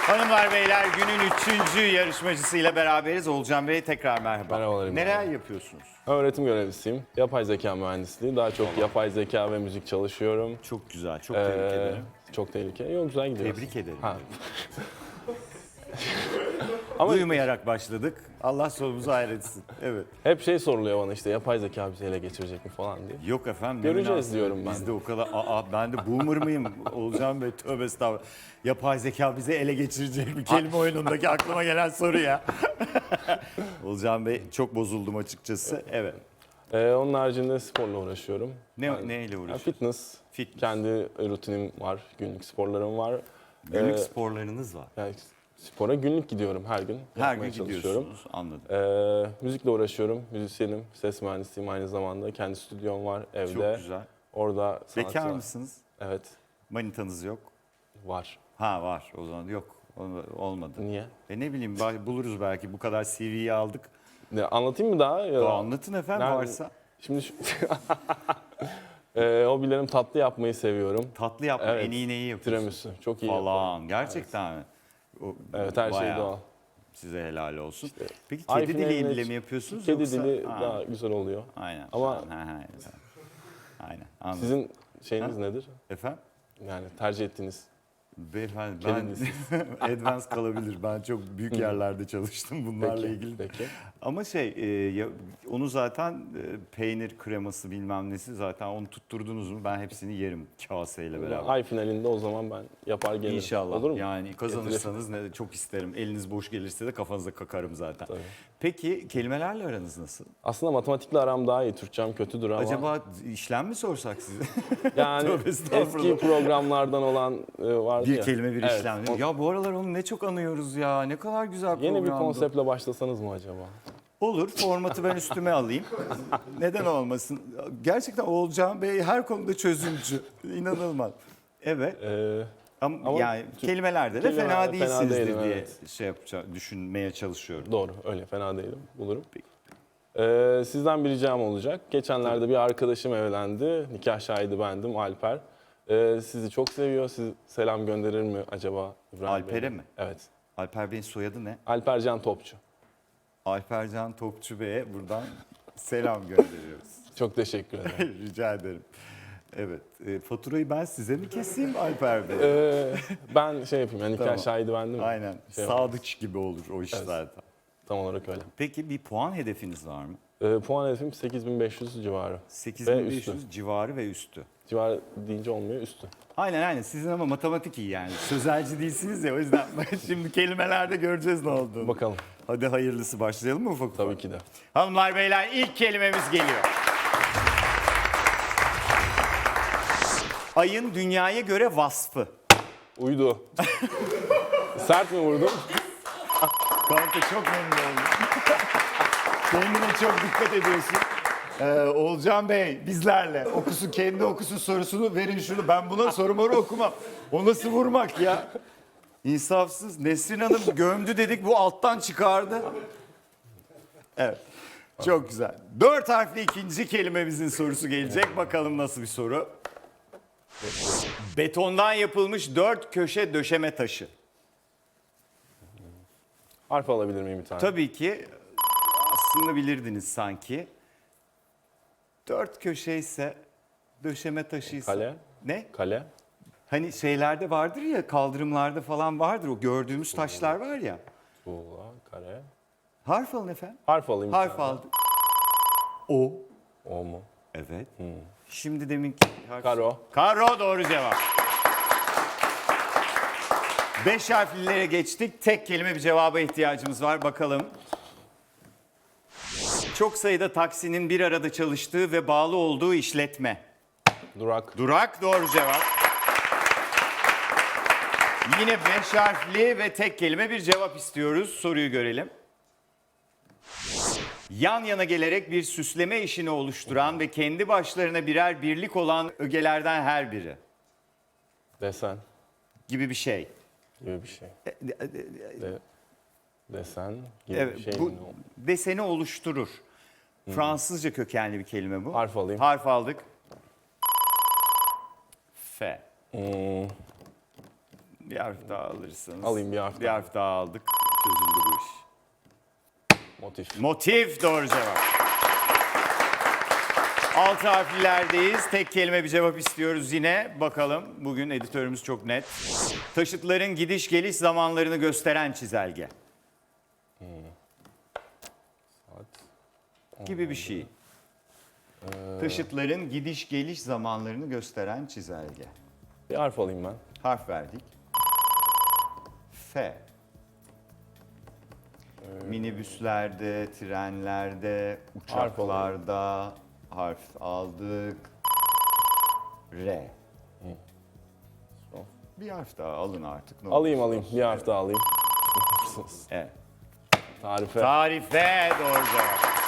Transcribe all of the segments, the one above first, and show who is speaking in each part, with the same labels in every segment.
Speaker 1: Hanımlar beyler günün üçüncü yarışmacısıyla beraberiz. Olcan Bey tekrar merhaba.
Speaker 2: Merhabalar,
Speaker 1: Neler
Speaker 2: merhaba.
Speaker 1: yapıyorsunuz?
Speaker 2: Öğretim görevlisiyim. Yapay zeka mühendisliği. Daha çok yapay zeka ve müzik çalışıyorum.
Speaker 1: Çok güzel, çok
Speaker 2: Ee,
Speaker 1: tebrik ederim.
Speaker 2: Çok tehlikeli. Yok güzel gidiyor.
Speaker 1: Tebrik ederim.
Speaker 2: Ha.
Speaker 1: Ama duymayarak başladık. Allah sonumuzu hayretsin. Evet.
Speaker 2: Hep şey soruluyor bana işte yapay zeka bizi ele geçirecek mi falan diye.
Speaker 1: Yok efendim. ne
Speaker 2: Göreceğiz
Speaker 1: münasebet.
Speaker 2: diyorum ben
Speaker 1: Biz de o kadar, aa ben de boomer mıyım? Olcan Bey tövbe estağfurullah. Yapay zeka bizi ele geçirecek bir kelime oyunundaki aklıma gelen soru ya. Olcan Bey çok bozuldum açıkçası. Evet.
Speaker 2: Ee, onun haricinde sporla uğraşıyorum.
Speaker 1: Ne, neyle
Speaker 2: Ya
Speaker 1: uğraşıyorsunuz?
Speaker 2: fitness.
Speaker 1: Fitness.
Speaker 2: Kendi rutinim var. Günlük sporlarım var.
Speaker 1: Günlük
Speaker 2: Ee,
Speaker 1: sporlarınız var.
Speaker 2: Yani spora günlük gidiyorum her gün.
Speaker 1: Her gün gidiyorsunuz. Anladım.
Speaker 2: Ee, müzikle uğraşıyorum. Müzisyenim. Ses mühendisiyim aynı zamanda. Kendi stüdyom var evde.
Speaker 1: Çok güzel.
Speaker 2: Orada
Speaker 1: Bekar
Speaker 2: sanatçılar-
Speaker 1: mısınız?
Speaker 2: Evet.
Speaker 1: Manitanız yok.
Speaker 2: Var.
Speaker 1: Ha var o zaman yok. Olmadı.
Speaker 2: Niye?
Speaker 1: E ne bileyim buluruz belki bu kadar CV'yi aldık.
Speaker 2: Ne, anlatayım mı daha? Ya,
Speaker 1: Aa, anlatın efendim
Speaker 2: Nerede?
Speaker 1: varsa.
Speaker 2: Şimdi şu... ee, hobilerim tatlı yapmayı seviyorum.
Speaker 1: Tatlı yapma
Speaker 2: Evet.
Speaker 1: en iyi neyi yapıyorsun?
Speaker 2: Tiramisu. Çok iyi yaparım.
Speaker 1: Falan. Gerçekten mi? O,
Speaker 2: Evet her şey
Speaker 1: bayağı.
Speaker 2: doğal.
Speaker 1: Size helal olsun. Peki kedi
Speaker 2: finaline
Speaker 1: diliyle mi yapıyorsunuz
Speaker 2: Kedi
Speaker 1: yoksa?
Speaker 2: dili
Speaker 1: Ha,
Speaker 2: daha güzel oluyor.
Speaker 1: Aynen.
Speaker 2: Ama-
Speaker 1: güzel. Aynen. Anladım.
Speaker 2: Sizin şeyiniz nedir?
Speaker 1: Efendim?
Speaker 2: Yani tercih ettiğiniz.
Speaker 1: Beyefendi
Speaker 2: Kedi
Speaker 1: ben advance kalabilir. Ben çok büyük yerlerde çalıştım bunlarla
Speaker 2: Peki,
Speaker 1: ilgili.
Speaker 2: peki.
Speaker 1: Ama şey e, ya- onu zaten e, peynir kreması bilmem nesi zaten onu tutturdunuz mu ben hepsini yerim kaseyle beraber.
Speaker 2: Ay finalinde o zaman ben yapar gelirim.
Speaker 1: İnşallah.
Speaker 2: Olur mu?
Speaker 1: Yani kazanırsanız ne çok isterim. Eliniz boş gelirse de kafanıza kakarım zaten.
Speaker 2: Tabii.
Speaker 1: Peki kelimelerle aranız nasıl?
Speaker 2: Aslında matematikle aram daha iyi. Türkçem kötüdür ama.
Speaker 1: Acaba işlem mi sorsak size?
Speaker 2: yani eski programlardan olan e, vardı
Speaker 1: bir kelime bir
Speaker 2: Evet,
Speaker 1: işlem. Ya bu aralar onu ne çok anıyoruz ya. Ne kadar güzel
Speaker 2: Yeni bir
Speaker 1: programdı.
Speaker 2: konseptle başlasanız mı acaba?
Speaker 1: Olur. Formatı ben üstüme alayım. Neden olmasın? Gerçekten Oğulcan Bey her konuda çözümcü. İnanılmaz. Evet.
Speaker 2: Ee,
Speaker 1: Ama,
Speaker 2: Ama
Speaker 1: yani kelimelerde de
Speaker 2: kelimelerde
Speaker 1: fena
Speaker 2: fena
Speaker 1: değilsinizdir
Speaker 2: değilim,
Speaker 1: diye
Speaker 2: evet.
Speaker 1: şey yapacağım, düşünmeye çalışıyorum.
Speaker 2: Doğru öyle fena değilim bulurum. Ee, sizden bir ricam olacak. Geçenlerde bir arkadaşım evlendi. Nikah şahidi bendim Alper. Ee, sizi çok seviyor. Siz selam gönderir mi acaba İbrahim
Speaker 1: Alper'e mi?
Speaker 2: Evet.
Speaker 1: Alper Bey'in soyadı ne?
Speaker 2: Alpercan Topçu.
Speaker 1: Alpercan Topçu Bey'e buradan selam gönderiyoruz.
Speaker 2: Çok teşekkür ederim.
Speaker 1: Rica ederim. Evet. E, faturayı ben size mi keseyim Alper Bey?
Speaker 2: Ee, ben şey yapayım yani nikah
Speaker 1: Tamam.
Speaker 2: şahidi bendim.
Speaker 1: Aynen.
Speaker 2: Şey
Speaker 1: Sadıç gibi olur o iş zaten.
Speaker 2: Tam olarak öyle.
Speaker 1: Peki bir puan hedefiniz var mı?
Speaker 2: Ee, puan hedefim 8500 civarı.
Speaker 1: 8500 civarı ve üstü.
Speaker 2: Civarı deyince olmuyor üstü.
Speaker 1: Aynen aynen. Sizin ama matematik iyi yani. Sözelci değilsiniz ya o yüzden şimdi kelimelerde göreceğiz ne olduğunu.
Speaker 2: Bakalım
Speaker 1: Hadi hayırlısı başlayalım mı ufak ufak?
Speaker 2: tabii ki de.
Speaker 1: Hanımlar beyler ilk kelimemiz geliyor. Ayın dünyaya göre vasfı.
Speaker 2: Uydu. Sert mi vurdum?
Speaker 1: Kanka çok memnun oldum. Kendine çok dikkat ediyorsun. Ee, Olcan Bey bizlerle okusun kendi okusun sorusunu verin şunu. Ben buna soru moru okumam. O nasıl vurmak ya? İnsafsız. Nesrin Hanım gömdü dedik bu alttan çıkardı. Evet. Çok güzel. Dört harfli ikinci kelimemizin sorusu gelecek. Bakalım nasıl bir soru. Betondan yapılmış dört köşe döşeme taşı.
Speaker 2: Harf alabilir miyim bir tane?
Speaker 1: Tabii ki aslında bilirdiniz sanki. Dört köşe ise döşeme taşıysa.
Speaker 2: Kale.
Speaker 1: Ne?
Speaker 2: Kale.
Speaker 1: Hani şeylerde vardır ya kaldırımlarda falan vardır o gördüğümüz taşlar var ya.
Speaker 2: Tuğla, kare.
Speaker 1: Harf alın efendim.
Speaker 2: Harf alayım bir
Speaker 1: Harf
Speaker 2: tane.
Speaker 1: aldık. O.
Speaker 2: O mu?
Speaker 1: Evet. Şimdi deminki harf.
Speaker 2: Karo.
Speaker 1: Karo doğru cevap. Beş harflilere geçtik. Tek kelime bir cevaba ihtiyacımız var. Bakalım. Çok sayıda taksinin bir arada çalıştığı ve bağlı olduğu işletme.
Speaker 2: Durak.
Speaker 1: Durak doğru cevap. Yine beş harfli ve tek kelime bir cevap istiyoruz. Soruyu görelim. Yan yana gelerek bir süsleme işini oluşturan ve kendi başlarına birer birlik olan ögelerden her biri
Speaker 2: Desen
Speaker 1: gibi bir şey.
Speaker 2: gibi bir şey. De, desen gibi
Speaker 1: Evet,
Speaker 2: bir şey
Speaker 1: bu
Speaker 2: mi?
Speaker 1: deseni oluşturur. Fransızca kökenli bir kelime bu.
Speaker 2: Harf alayım.
Speaker 1: Harf aldık. F.
Speaker 2: Hmm,
Speaker 1: Bir harf daha alırsanız.
Speaker 2: Alayım bir harf
Speaker 1: Bir
Speaker 2: daha.
Speaker 1: harf daha aldık. Çözüldü bu iş.
Speaker 2: Motif.
Speaker 1: Motif doğru cevap. Altı harflilerdeyiz. Tek kelime bir cevap istiyoruz yine. Bakalım bugün editörümüz çok net. Taşıtların gidiş geliş zamanlarını gösteren çizelge. Gibi bir şey. Taşıtların gidiş geliş zamanlarını gösteren çizelge.
Speaker 2: Bir harf alayım ben.
Speaker 1: Harf verdik. F. Minibüslerde, trenlerde,
Speaker 2: Harf
Speaker 1: uçaklarda harf aldık. R.
Speaker 2: Son.
Speaker 1: Bir harf daha alın artık. Ne
Speaker 2: Alayım
Speaker 1: olursa
Speaker 2: alayım.
Speaker 1: olsun.
Speaker 2: Bir harf daha alayım.
Speaker 1: Evet.
Speaker 2: Tarife.
Speaker 1: Tarife doğru cevap.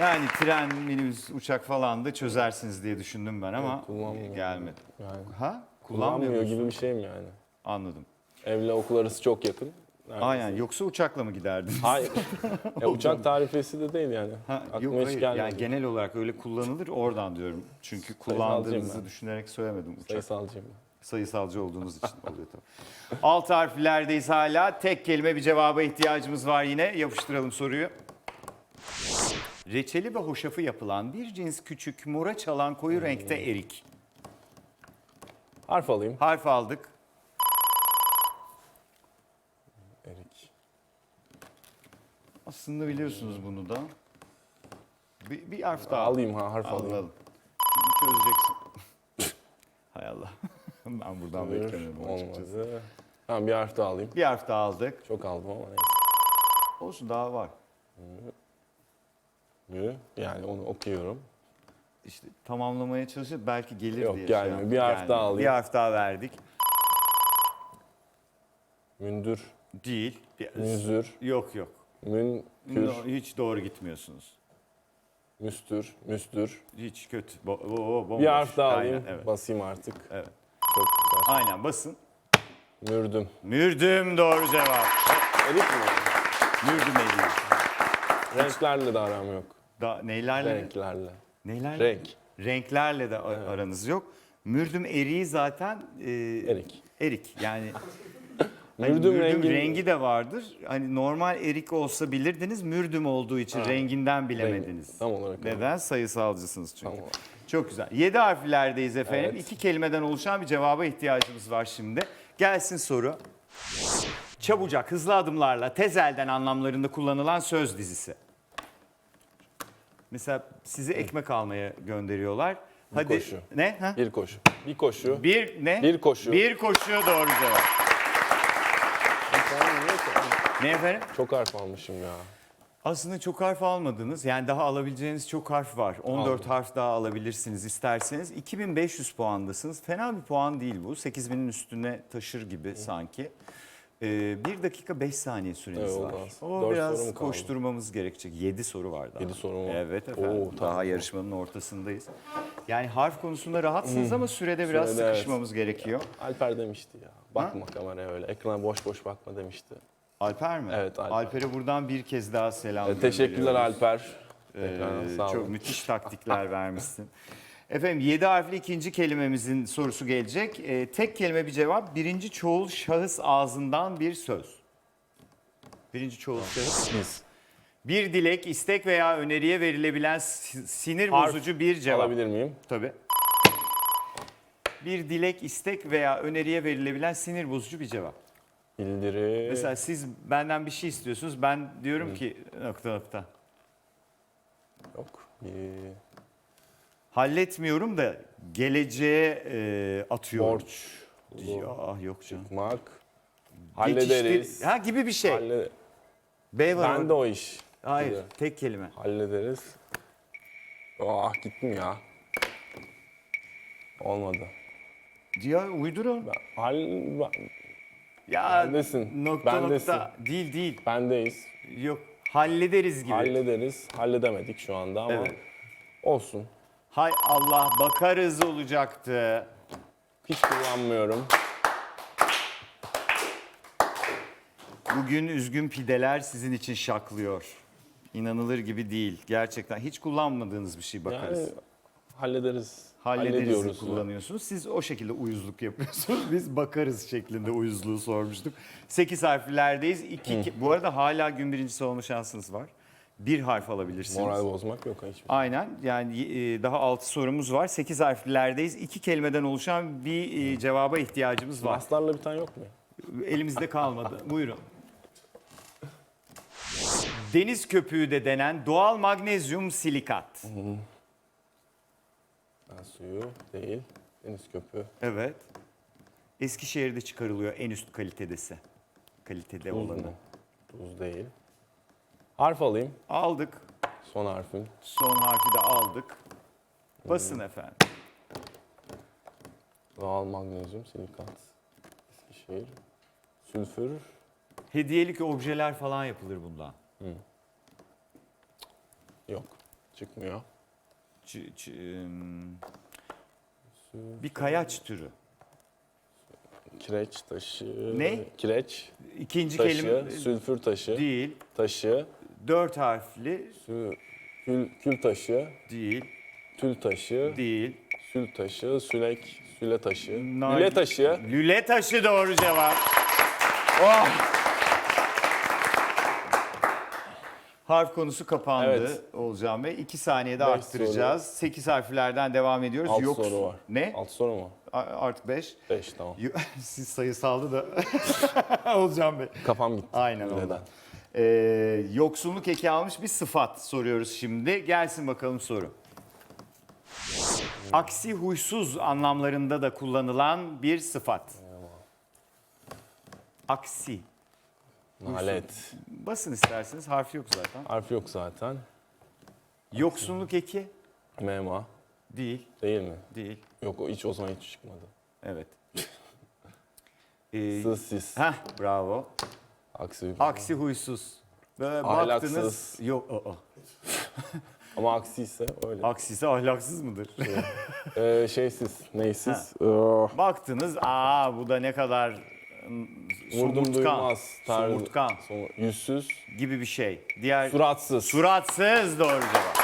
Speaker 1: Yani tren, minibüs, uçak falan da çözersiniz diye düşündüm ben ama
Speaker 2: kullanmıyorum.
Speaker 1: gelmedi.
Speaker 2: Yani.
Speaker 1: Ha?
Speaker 2: Kullanmıyor
Speaker 1: musun?
Speaker 2: gibi bir şey mi yani?
Speaker 1: Anladım.
Speaker 2: Evle okul arası çok yakın. Neredeyse.
Speaker 1: Aynen yoksa uçakla mı giderdin?
Speaker 2: Hayır. ya uçak tarifesi de değil yani.
Speaker 1: Ha,
Speaker 2: Aklıma
Speaker 1: yok
Speaker 2: hiç
Speaker 1: hayır.
Speaker 2: gelmedi.
Speaker 1: Yani genel olarak öyle kullanılır oradan diyorum. Çünkü kullandığınızı
Speaker 2: ben.
Speaker 1: düşünerek söylemedim. Uçak
Speaker 2: Sayısalcıyım.
Speaker 1: sayısalcı olduğunuz için oluyor tabii. Alt harflerdeyiz hala. Tek kelime bir cevaba ihtiyacımız var yine. Yapıştıralım soruyu. Reçeli ve hoşafı yapılan bir cins küçük mora çalan koyu renkte erik.
Speaker 2: Harf alayım.
Speaker 1: Harf aldık.
Speaker 2: Erik.
Speaker 1: Aslında biliyorsunuz bunu da. Bir, bir harf daha.
Speaker 2: Alayım ha harf alayım.
Speaker 1: Çünkü çözeceksin. Hay Allah. ben buradan
Speaker 2: Buyur.
Speaker 1: beklemiyordum açıkçası.
Speaker 2: Olmadı. Tamam bir harf daha alayım.
Speaker 1: Bir harf daha aldık.
Speaker 2: Çok aldım ama neyse.
Speaker 1: Olsun daha var.
Speaker 2: Yürü. Yani onu okuyorum.
Speaker 1: İşte tamamlamaya çalışıp belki gelir
Speaker 2: Yok,
Speaker 1: diye.
Speaker 2: gelmiyor.
Speaker 1: yaptım.
Speaker 2: Bir harf
Speaker 1: Gelmiyor.
Speaker 2: daha alayım.
Speaker 1: Bir harf daha verdik.
Speaker 2: Mündür.
Speaker 1: Değil. Bir-
Speaker 2: Müzür.
Speaker 1: Yok yok.
Speaker 2: Münkür.
Speaker 1: No, hiç doğru gitmiyorsunuz.
Speaker 2: Müstür. Müstür.
Speaker 1: Hiç kötü. Bo- bo- bo- bomboş.
Speaker 2: Bir harf daha
Speaker 1: Aynen,
Speaker 2: alayım.
Speaker 1: Evet.
Speaker 2: Basayım artık.
Speaker 1: evet.
Speaker 2: Çok güzel.
Speaker 1: Aynen basın.
Speaker 2: Mürdüm.
Speaker 1: Mürdüm doğru cevap.
Speaker 2: Erik mi?
Speaker 1: Mürdüm eriği.
Speaker 2: Renklerle de aram yok.
Speaker 1: Da, neylerle?
Speaker 2: Renklerle.
Speaker 1: Neylerle?
Speaker 2: Renk.
Speaker 1: Renklerle de a- aranız yok. Mürdüm eriği zaten e,
Speaker 2: Erik.
Speaker 1: Erik yani. Hani
Speaker 2: Mürdüm
Speaker 1: mürdüm
Speaker 2: rengi-
Speaker 1: rengi de vardır. Hani normal erik olsa bilirdiniz. Mürdüm olduğu için renginden bilemediniz.
Speaker 2: Rengi. Tam olarak öyle.
Speaker 1: Neden? Sayısalcısınız çünkü.
Speaker 2: Tamam.
Speaker 1: Çok güzel. Yedi harflerdeyiz efendim.
Speaker 2: Evet.
Speaker 1: İki kelimeden oluşan bir cevaba ihtiyacımız var şimdi. Gelsin soru. Çabucak, hızlı adımlarla, tez elden anlamlarında kullanılan söz dizisi. Mesela sizi ekmek almaya gönderiyorlar. Hadi
Speaker 2: koşu.
Speaker 1: ne? Ha?
Speaker 2: Bir koşu. Bir koşu.
Speaker 1: Bir ne?
Speaker 2: Bir koşu.
Speaker 1: Bir koşu doğru cevap. Ne efendim?
Speaker 2: Çok harf almışım ya.
Speaker 1: Aslında çok harf almadınız. Yani daha alabileceğiniz çok harf var. 14
Speaker 2: Aldım.
Speaker 1: harf daha alabilirsiniz isterseniz. 2500 puandasınız. Fena bir puan değil bu. 8000'in üstüne taşır gibi sanki. Ee, 1 dakika 5 saniye süreniz
Speaker 2: Evet,
Speaker 1: var. O
Speaker 2: Dört
Speaker 1: biraz
Speaker 2: sorum kaldı.
Speaker 1: koşturmamız gerekecek. 7 soru var daha.
Speaker 2: Yedi soru var.
Speaker 1: Evet efendim.
Speaker 2: Oo, tamam.
Speaker 1: daha yarışmanın ortasındayız. Yani harf konusunda rahatsınız ama sürede biraz
Speaker 2: Sürede evet.
Speaker 1: sıkışmamız gerekiyor.
Speaker 2: Alper demişti ya. Bakma kameraya öyle. Ekrana boş boş bakma demişti.
Speaker 1: Alper mi?
Speaker 2: Evet, Alper.
Speaker 1: Alper'e buradan bir kez daha selam
Speaker 2: E, teşekkürler
Speaker 1: gönderiyoruz.
Speaker 2: Alper.
Speaker 1: Ee,
Speaker 2: Ekrana sağ
Speaker 1: çok
Speaker 2: olun.
Speaker 1: müthiş taktikler vermişsin. Efendim 7 harfli ikinci kelimemizin sorusu gelecek. Ee, tek kelime bir cevap. Birinci çoğul şahıs ağzından bir söz. Birinci çoğul şahıs. Bir dilek, istek veya öneriye verilebilen si- sinir
Speaker 2: Harf
Speaker 1: bozucu bir cevap.
Speaker 2: Alabilir miyim?
Speaker 1: Tabii. Bir dilek, istek veya öneriye verilebilen sinir bozucu bir cevap.
Speaker 2: Bildiri.
Speaker 1: Mesela siz benden bir şey istiyorsunuz. Ben diyorum ki nokta nokta.
Speaker 2: Yok. Bir...
Speaker 1: Halletmiyorum da geleceğe e, atıyorum.
Speaker 2: Borç.
Speaker 1: Ya yok canım.
Speaker 2: Çıkmak. Hallederiz.
Speaker 1: Geçiştir- Ha gibi bir şey.
Speaker 2: Halle...
Speaker 1: B var
Speaker 2: Ben
Speaker 1: orada.
Speaker 2: de o iş.
Speaker 1: Hayır,
Speaker 2: Güzel.
Speaker 1: tek kelime.
Speaker 2: Hallederiz. Ah gittim ya. Olmadı.
Speaker 1: Ya uydurun.
Speaker 2: Ben, hal... ben-
Speaker 1: Ya
Speaker 2: Bendesin,
Speaker 1: nokta
Speaker 2: bendesin.
Speaker 1: nokta. Değil değil.
Speaker 2: bendeyiz.
Speaker 1: Yok. Hallederiz gibi.
Speaker 2: Hallederiz. Halledemedik şu anda ama
Speaker 1: Evet.
Speaker 2: olsun.
Speaker 1: Hay Allah bakarız olacaktı.
Speaker 2: Hiç kullanmıyorum.
Speaker 1: Bugün üzgün pideler sizin için şaklıyor. İnanılır gibi değil. Gerçekten hiç kullanmadığınız bir şey bakarız.
Speaker 2: Yani hallederiz.
Speaker 1: hallederiz kullanıyorsunuz. Siz o şekilde uyuzluk yapıyorsunuz. Biz bakarız şeklinde uyuzluğu sormuştuk. 8 harflerdeyiz. İki, bu arada hala gün birincisi olma şansınız var. Bir harf alabilirsiniz.
Speaker 2: Moral bozmak yok hiçbir.
Speaker 1: Aynen yani e, daha 6 sorumuz var. 8 harflerdeyiz. İki kelimeden oluşan bir e, cevaba ihtiyacımız var.
Speaker 2: Maslarla bir tane yok mu?
Speaker 1: Elimizde kalmadı. Buyurun. Deniz köpüğü de denen doğal magnezyum silikat.
Speaker 2: Ben suyu değil. Deniz köpüğü.
Speaker 1: Evet. Eskişehir'de çıkarılıyor en üst kalitedesi. Kalitede
Speaker 2: Tuz
Speaker 1: olanı.
Speaker 2: mu? Tuz değil. Harf alayım.
Speaker 1: Aldık.
Speaker 2: Son harfim.
Speaker 1: Son harfi de aldık. Basın efendim.
Speaker 2: Doğal magnezyum silikat. Eskişehir. Sülfür.
Speaker 1: Hediyelik objeler falan yapılır bundan.
Speaker 2: Yok. Çıkmıyor.
Speaker 1: Ç- ç- ım, bir kayaç türü.
Speaker 2: Kireç taşı.
Speaker 1: Ne?
Speaker 2: Kireç
Speaker 1: İkinci
Speaker 2: taşı.
Speaker 1: kelime
Speaker 2: Sülfür taşı.
Speaker 1: değil.
Speaker 2: Taşı.
Speaker 1: Dört harfli
Speaker 2: Sü, kül, kül taşı.
Speaker 1: değil.
Speaker 2: Tül taşı.
Speaker 1: Değil.
Speaker 2: Sül taşı. Sülek. Süle taşı.
Speaker 1: Nar-
Speaker 2: Lüle taşı.
Speaker 1: Lüle taşı doğru cevap. Oh! Harf konusu kapandı
Speaker 2: Evet.
Speaker 1: Olcan Bey. İki saniyede
Speaker 2: Beş
Speaker 1: arttıracağız. Sekiz harflerden devam ediyoruz.
Speaker 2: Alt
Speaker 1: Yok.
Speaker 2: soru var.
Speaker 1: Ne?
Speaker 2: Alt soru mu?
Speaker 1: A- Artık beş.
Speaker 2: Beş tamam.
Speaker 1: Yo- Siz sayısaldı da Olcan Bey.
Speaker 2: Kafam gitti.
Speaker 1: Aynen
Speaker 2: Neden?
Speaker 1: ondan. Ee, yoksunluk eki almış bir sıfat soruyoruz şimdi. Gelsin bakalım soru. Aksi huysuz anlamlarında da kullanılan bir sıfat. Aksi.
Speaker 2: Nalet.
Speaker 1: Basın isterseniz harfi yok zaten.
Speaker 2: Harf yok zaten.
Speaker 1: Yoksunluk eki
Speaker 2: Mema.
Speaker 1: değil,
Speaker 2: Değil mi?
Speaker 1: değil.
Speaker 2: Yok o hiç o zaman hiç çıkmadı.
Speaker 1: Evet. Ee,
Speaker 2: Sız sis.
Speaker 1: heh, bravo.
Speaker 2: Aksi.
Speaker 1: Aksi huysuz. Böyle
Speaker 2: Ahlaksız.
Speaker 1: baktınız. Yok, o, o.
Speaker 2: Ama aksi ise öyle.
Speaker 1: Aksisi ahlaksız mıdır?
Speaker 2: ee, şeysiz. Neysiz. Ee,
Speaker 1: Baktınız, aa bu da ne kadar ım,
Speaker 2: vurdum
Speaker 1: somurtkan,
Speaker 2: duymaz. tarzı.
Speaker 1: somurtkan
Speaker 2: Som- yüzsüz.
Speaker 1: gibi bir şey. Diğer
Speaker 2: Suratsız.
Speaker 1: suratsız doğru cevap.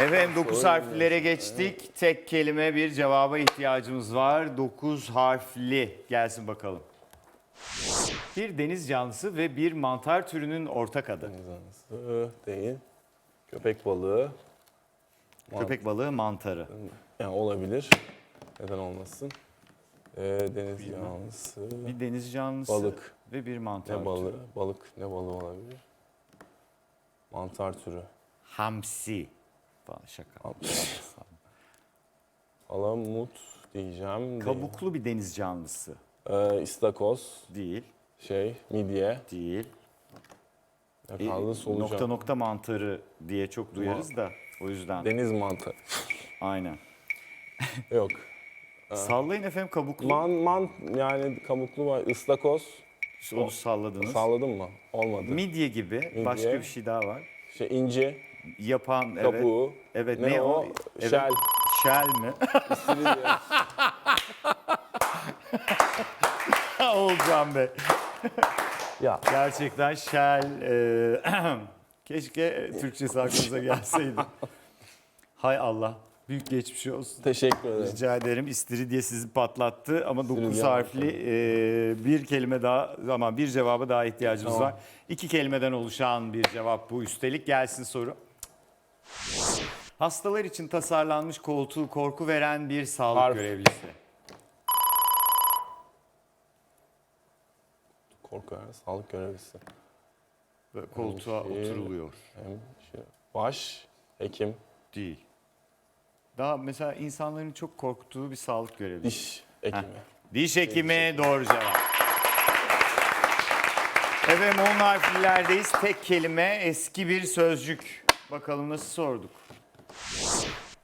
Speaker 1: Efendim 9 harflere geçtik. Tek kelime bir cevaba ihtiyacımız var. 9 harfli. Gelsin bakalım. Bir deniz canlısı ve bir mantar türünün ortak adı.
Speaker 2: Deniz anası değil. Köpek balığı.
Speaker 1: Köpek balığı mantarı.
Speaker 2: Yani olabilir. Neden olmasın? Ee, deniz canlısı.
Speaker 1: Bir deniz canlısı
Speaker 2: Balık.
Speaker 1: ve bir mantar
Speaker 2: Ne
Speaker 1: türü.
Speaker 2: balığı? Balık ne balığı olabilir? Mantar türü.
Speaker 1: Hamsi. Falan şaka.
Speaker 2: Palamut diyeceğim.
Speaker 1: Kabuklu bir deniz canlısı.
Speaker 2: Ee, istakoz,
Speaker 1: Değil,
Speaker 2: şey, midye,
Speaker 1: değil.
Speaker 2: kaldı solucan.
Speaker 1: Nokta nokta mantarı diye çok duyarız da o yüzden.
Speaker 2: Deniz mantarı.
Speaker 1: Aynen.
Speaker 2: Yok.
Speaker 1: Sallayın efendim kabuklu.
Speaker 2: Man, man yani kabuklu var. Istakoz.
Speaker 1: Onu salladınız.
Speaker 2: Salladın mı? Olmadı.
Speaker 1: Midye gibi başka bir şey daha var.
Speaker 2: şey inci,
Speaker 1: Yapan evet.
Speaker 2: kabuğu.
Speaker 1: Evet
Speaker 2: Ne,
Speaker 1: ne,
Speaker 2: o?
Speaker 1: Evet.
Speaker 2: Şel.
Speaker 1: Şel mi? Olcan Bey.
Speaker 2: ya
Speaker 1: Gerçekten şel. e, keşke Türkçesi aklınıza gelseydi. Hay Allah. Büyük geçmiş olsun.
Speaker 2: teşekkür ederim.
Speaker 1: Rica ederim. İstiridye sizi patlattı ama 9
Speaker 2: İstiridye
Speaker 1: harfli e, bir kelime daha ama bir cevaba daha ihtiyacımız
Speaker 2: Tamam.
Speaker 1: var. İki kelimeden oluşan bir cevap bu üstelik. Gelsin soru. Hastalar için tasarlanmış koltuğu korku veren bir sağlık
Speaker 2: Harf.
Speaker 1: görevlisi.
Speaker 2: Korku yani, sağlık görevlisi.
Speaker 1: Böyle koltuğa
Speaker 2: Hemşire.
Speaker 1: oturuluyor.
Speaker 2: Hem şey, baş, hekim,
Speaker 1: Değil. Daha mesela insanların çok korktuğu bir sağlık görevlisi.
Speaker 2: diş hekimi.
Speaker 1: Diş hekimi doğru cevap. Efendim on harflilerdeyiz. Tek kelime eski bir sözcük. Bakalım nasıl sorduk.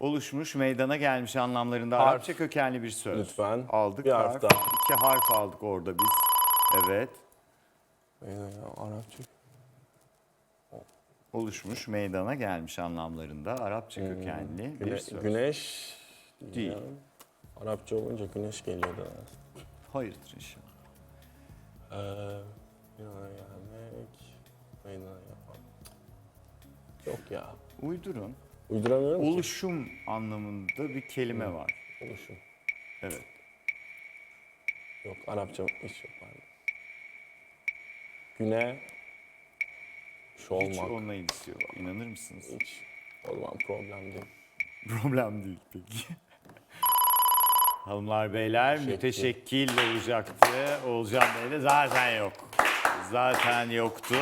Speaker 1: Oluşmuş, meydana gelmiş anlamlarında
Speaker 2: Harf.
Speaker 1: Arapça kökenli bir söz.
Speaker 2: Lütfen.
Speaker 1: Aldık
Speaker 2: Bir harf daha.
Speaker 1: İki harf aldık orada biz. Evet.
Speaker 2: Arapça.
Speaker 1: Oluşmuş, meydana gelmiş anlamlarında Arapça kökenli bir söz.
Speaker 2: güneş
Speaker 1: Değil.
Speaker 2: Arapça olunca güneş geliyordu.
Speaker 1: Hayırdır inşallah.
Speaker 2: Ee, meydana gelmek. Yok ya.
Speaker 1: Uydurun.
Speaker 2: Uyduramıyorum ki.
Speaker 1: Oluşum anlamında bir kelime var.
Speaker 2: Oluşum.
Speaker 1: Evet.
Speaker 2: Yok Arapça hiç yok bende. Güne. Şu
Speaker 1: Hiç
Speaker 2: olmak.
Speaker 1: online istiyor. İnanır mısınız?
Speaker 2: Hiç. O zaman problem değil.
Speaker 1: Problem değil peki. Hanımlar beyler müteşekkil olacaktı. Olcan Bey de zaten yok. Zaten yoktu.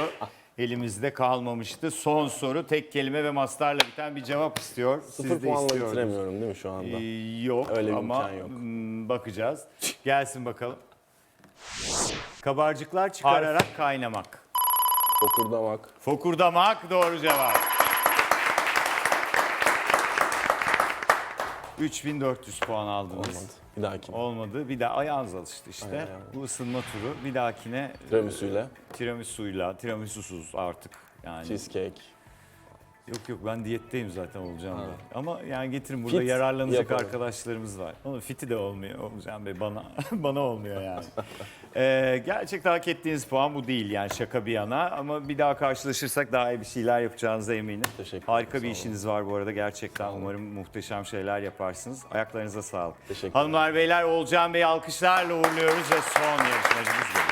Speaker 1: Elimizde kalmamıştı. Son soru tek kelime ve mastarla biten bir cevap istiyor.
Speaker 2: Sıfır
Speaker 1: Siz de
Speaker 2: puanla
Speaker 1: istiyordunuz.
Speaker 2: bitiremiyorum değil mi şu anda?
Speaker 1: Ee, yok
Speaker 2: Öyle bir
Speaker 1: ama
Speaker 2: imkan yok.
Speaker 1: mm, bakacağız. Gelsin bakalım. Kabarcıklar çıkararak kaynamak.
Speaker 2: Fokurdamak.
Speaker 1: Fokurdamak doğru cevap. 3400 puan aldınız.
Speaker 2: Olmadı. Bir dahaki.
Speaker 1: Olmadı. Bir daha ayağınız alıştı işte.
Speaker 2: Aynen.
Speaker 1: Bu ısınma turu. Bir dahakine
Speaker 2: Tiramisu'yla.
Speaker 1: tiramisu'yla, tiramisusuz artık. Yani
Speaker 2: Cheesecake.
Speaker 1: Yok yok ben diyetteyim zaten olacağım da. Ama yani getirin burada
Speaker 2: Fit
Speaker 1: yararlanacak
Speaker 2: yaparım.
Speaker 1: arkadaşlarımız var. Onun fiti de olmuyor Olcan Bey bana bana olmuyor yani. Ee, gerçekten hak ettiğiniz puan bu değil yani şaka bir yana ama bir daha karşılaşırsak daha iyi bir şeyler yapacağınıza eminim.
Speaker 2: Teşekkür
Speaker 1: Harika bir işiniz var bu arada gerçekten umarım muhteşem şeyler yaparsınız. Ayaklarınıza sağlık.
Speaker 2: Teşekkür
Speaker 1: Hanımlar beyler Olcan Bey alkışlarla uğurluyoruz ve son yarışmacımız geliyor.